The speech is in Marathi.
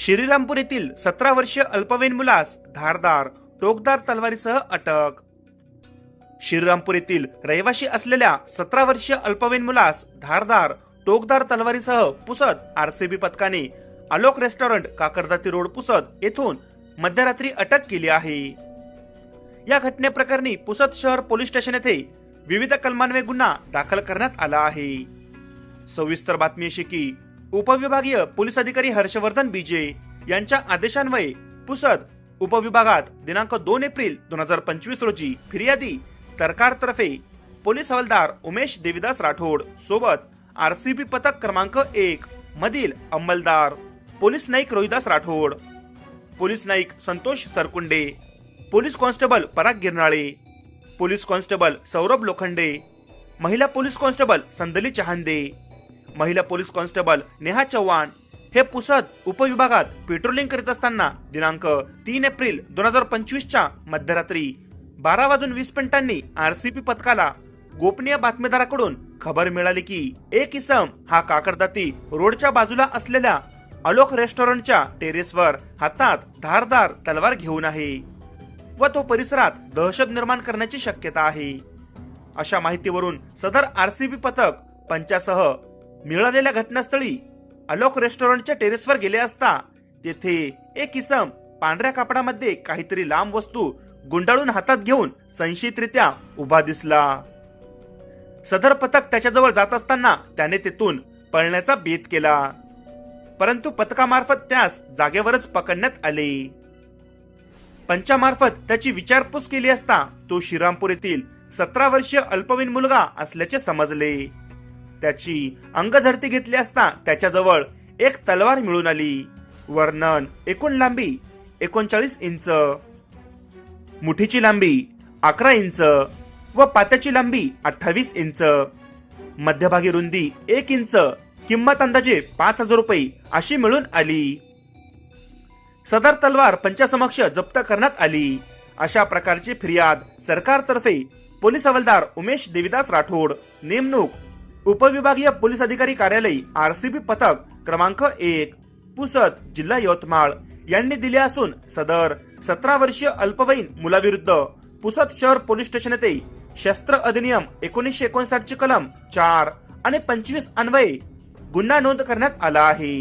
श्रीरामपूर येथील सतरा वर्षीय अल्पवयीन मुलास धारदार टोकदार तलवारीसह अटक. श्रीरामपूर येथील रहिवाशी असलेल्या सतरा वर्षीय अल्पवयीन मुलास धारदार टोकदार तलवारीसह पुसद आरसीबी पथकाने आलोक रेस्टॉरंट काकरदाती रोड पुसद येथून मध्यरात्री अटक केली आहे. या घटनेप्रकरणी पुसद शहर पोलीस स्टेशन येथे विविध कलमान्वये गुन्हा दाखल करण्यात आला आहे. सविस्तर बातमी अशी की उपविभागीय पोलीस अधिकारी हर्षवर्धन बीजे यांच्या आदेशान्वये पुसद उपविभागात दिनांक दोन एप्रिल दोन हजार पंचवीस रोजी फिर्यादी सरकारतर्फे पोलीस हवालदार उमेश देविदास राठोड सोबत आर सी बी पथक क्रमांक एक मधील अंमलदार police naik Rohidas Rathod police naik Santosh Sarkunde police constable Parag Girnale police constable Saurabh Lokhande महिला पोलीस कॉन्स्टेबल संदली चहांदे महिला पोलीस कॉन्स्टेबल नेहा चव्हाण हे पुसद उपविभागात पेट्रोलिंग करीत असताना दिनांक तीन एप्रिल दोन हजार पंचवीसच्या मध्यरात्री बारा वाजून वीस मिनिटांनी आरसीपी पथकाला गोपनीय बातमीदाराकडून खबर मिळाली की एक इसम हा काकडदाती रोडच्या बाजूला असलेल्या अलोक रेस्टॉरंटच्या टेरेसवर हातात धारदार तलवार घेऊन आहे व तो परिसरात दहशत निर्माण करण्याची शक्यता आहे. अशा माहितीवरून सदर आरसीबी पथक पंचासह मिळालेल्या घटनास्थळी अलोक रेस्टॉरंटच्या टेरेसवर गेले असता तेथे एक इसम पांढऱ्या कापडामध्ये काहीतरी लांब वस्तू गुंडाळून हातात घेऊन संशयितरित्या उभा दिसला. सदर पथक त्याच्याजवळ जात असताना त्याने तेथून पळण्याचा बेत केला. परंतु पथकामार्फत त्यास जागेवरच पकडण्यात आले. पंचामार्फत त्याची विचारपूस केली असता तो श्रीरामपूर येथील सतरा वर्षीय अल्पवयीन मुलगा असल्याचे समजले. त्याची अंगझडती घेतली असता त्याच्याजवळ एक तलवार मिळून आली. वर्णन एकूण लांबी एकोणचाळीस इंच. मुठीची लांबी अकरा इंच व पात्याची लांबी अठ्ठावीस इंच. मध्यभागी रुंदी एक इंच किंमत अंदाजे पाच हजार रुपये अशी मिळून आली. सदर तलवार पंचासमक्ष जप्त करण्यात आली. अशा प्रकारची फिर्याद सरकारतर्फे पोलीस हवालदार उमेश देविदास राठोड नेमणूक उपविभागीय पोलीस अधिकारी कार्यालय आरसीबी पथक क्रमांक एक पुसत जिल्हा यवतमाळ. यांनी दिले असून सदर सतरा वर्षीय अल्पवयीन मुलाविरुद्ध पुसत शहर पोलीस स्टेशन येथे शस्त्र अधिनियम एकोणीसशे एकोणसाठ ची कलम चार आणि पंचवीस अन्वये गुन्हा नोंद करण्यात आला आहे.